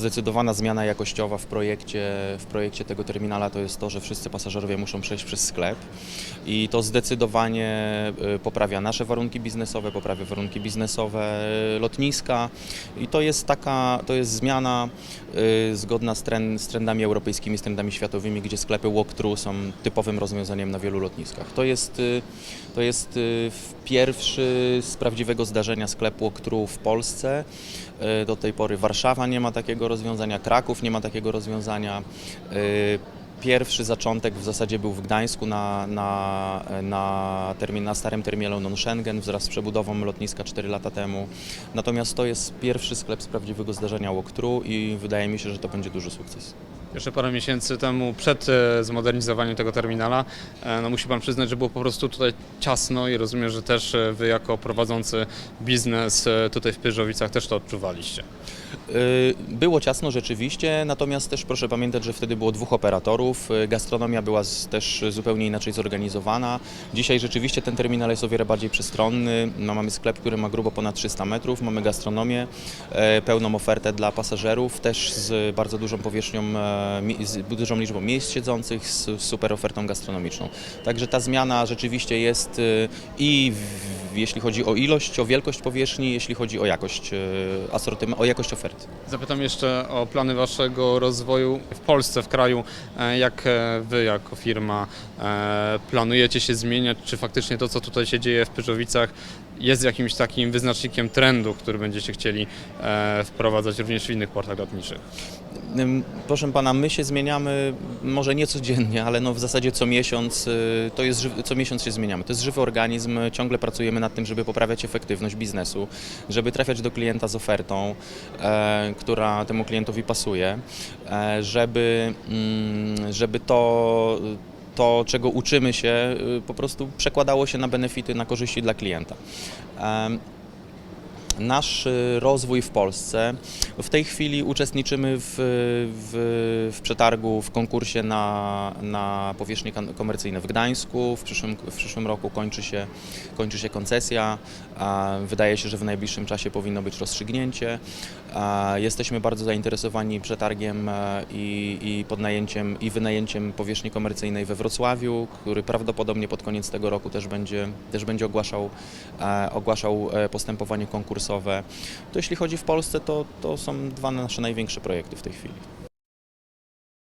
zdecydowana zmiana jakościowa w projekcie, w projekcie tego terminala to jest to, że wszyscy pasażerowie muszą przejść przez sklep i to zdecydowanie y, poprawia nasze warunki biznesowe, poprawia warunki biznesowe lotniska i to jest taka, to jest zmiana y, zgodna z, trend, z trendami europejskimi, z trendami światowymi, gdzie sklepy walk-through są typowym rozwiązaniem na wielu lotniskach. To jest, y, to jest y, pierwszy z prawdziwego zdarzenia sklep walk-through w Polsce. Y, Do tej pory Warszawa nie ma takiego rozwiązania, Kraków nie ma takiego rozwiązania. Pierwszy zaczątek w zasadzie był w Gdańsku na, na, na, termin, na starym terminalu non-Schengen wraz z przebudową lotniska 4 lata temu. Natomiast to jest pierwszy sklep z prawdziwego zdarzenia walk-through i wydaje mi się, że to będzie duży sukces. Jeszcze parę miesięcy temu, przed e, zmodernizowaniem tego terminala, e, no musi Pan przyznać, że było po prostu tutaj ciasno i rozumiem, że też e, Wy jako prowadzący biznes tutaj w Pyrzowicach też to odczuwaliście. Było ciasno rzeczywiście, natomiast też proszę pamiętać, że wtedy było dwóch operatorów. Y, Gastronomia była też zupełnie inaczej zorganizowana. Dzisiaj rzeczywiście ten terminal jest o wiele bardziej przestronny. No, mamy sklep, który ma grubo ponad 300 metrów, mamy gastronomię, e, pełną ofertę dla pasażerów, też z bardzo dużą powierzchnią, e, z dużą liczbą miejsc siedzących, z z super ofertą gastronomiczną. Także ta zmiana rzeczywiście jest y, i w, jeśli chodzi o ilość, o wielkość powierzchni, jeśli chodzi o jakość y, asortymentu, o jakość oferty. Zapytam jeszcze o plany Waszego rozwoju w Polsce, w kraju. E, Jak e, Wy jako firma e, planujecie się zmieniać? Czy faktycznie to, co tutaj się dzieje w Pyrzowicach jest jakimś takim wyznacznikiem trendu, który będziecie chcieli e, wprowadzać również w innych portach lotniczych? Proszę pana, my się zmieniamy może nie codziennie, ale no w zasadzie co miesiąc, y, to jest co miesiąc się zmieniamy. To jest żywy organizm, ciągle pracujemy nad tym, żeby poprawiać efektywność biznesu, żeby trafiać do klienta z ofertą, e, która temu klientowi pasuje, e, żeby, mm, żeby to to, czego uczymy się, y, po prostu przekładało się na benefity, na korzyści dla klienta. Nasz y, rozwój w Polsce. W tej chwili uczestniczymy w, w, w przetargu, w konkursie na, na powierzchnie komercyjne w Gdańsku. W przyszłym, w przyszłym roku kończy się, kończy się koncesja. Wydaje się, że w najbliższym czasie powinno być rozstrzygnięcie. Jesteśmy bardzo zainteresowani przetargiem e, i, i podnajęciem i wynajęciem powierzchni komercyjnej we Wrocławiu, który prawdopodobnie pod koniec tego roku też będzie, też będzie ogłaszał, e, ogłaszał e, postępowanie konkursowe. To jeśli chodzi w Polsce, to, to są dwa nasze największe projekty w tej chwili.